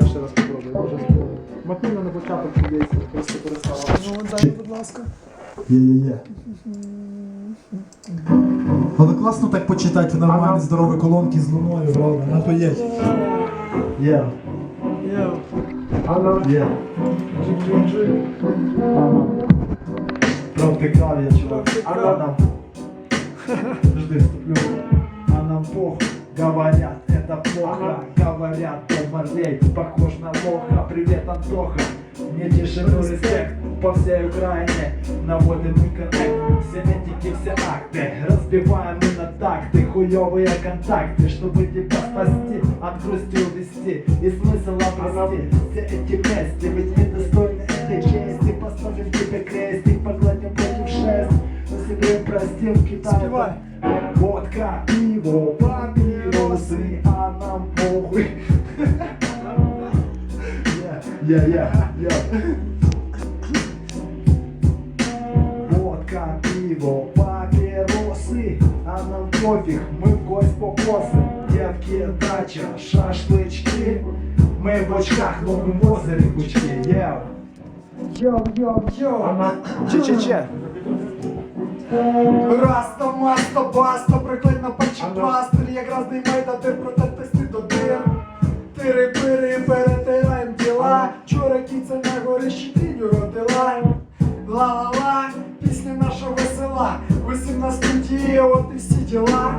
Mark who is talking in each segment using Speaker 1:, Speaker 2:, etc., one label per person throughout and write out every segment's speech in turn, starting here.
Speaker 1: я ще раз попробую. Може, Макуна на початок десь просто перестала. Ну, дай, будь ласка.
Speaker 2: Є-є-є. Але класно так почитати в нормальні здорові колонки з луною, правда? Нахуєть. Є.
Speaker 1: Є.
Speaker 2: Є. Провтикав я, чувак. А нам. Жди, вступлю. А нам похуй. Говорят, это плохо. Говорят, помарлей, похож на лоха. Привет, Антоха. Мне тишину респект по всей Украине. Наводим мы коннект. Все метики, все акты. Разбиваем мы на такты. Хуевые контакты, чтобы тебя спасти. От грусти увести и смысл обрести. Все эти вместе, ведь мы достойны этой чести. Поставим тебе крестик, погладим против шест. Мы себе простим Китай.
Speaker 1: Спевай.
Speaker 2: Водка, пиво, папиросы, а нам похуй. Я, я, я. Водка, пиво, папиросы, а нам пофиг, мы в гость попросим. Девки, дача, шашлычки, мы в очках, но мы в озере бычки, йоу. Йоу, йоу, йоу.
Speaker 1: Че-че-че.
Speaker 2: Раста, маста, баста, прикольно пачіпастер, як разний майдатир, протестисти до дир. Тири-пири, перетираєм діла, вчора кіця на горищі тріню родила. Ла-ла-ла, пісня наша весела, на студії, от і всі діла.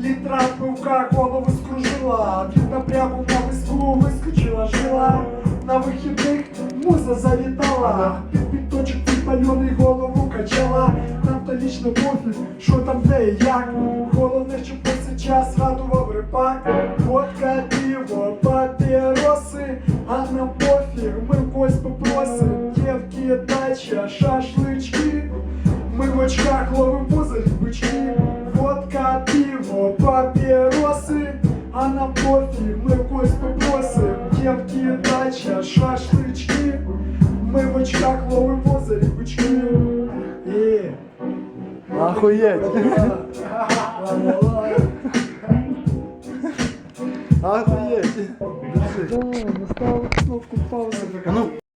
Speaker 2: Літра пивка голову скружила, від напрягу на виску вискочила жила. На вихідних муза завітала, під голову качала. Лічно пофіг, що там де і як. Головне, щоб цей час радував рипак. Водка, пиво, папіроси, а нам пофіг, ми в когось попросим. Дівки, дача, шашлички. Ми в очках ловим позарі бички. Водка, пиво, папіроси, а нам пофіг, ми когось попросим. Дівки, дача, шашлички. Ми в очках ловим
Speaker 1: Охуєть. Охуєть. Да, настав кнопку паузи. А ну,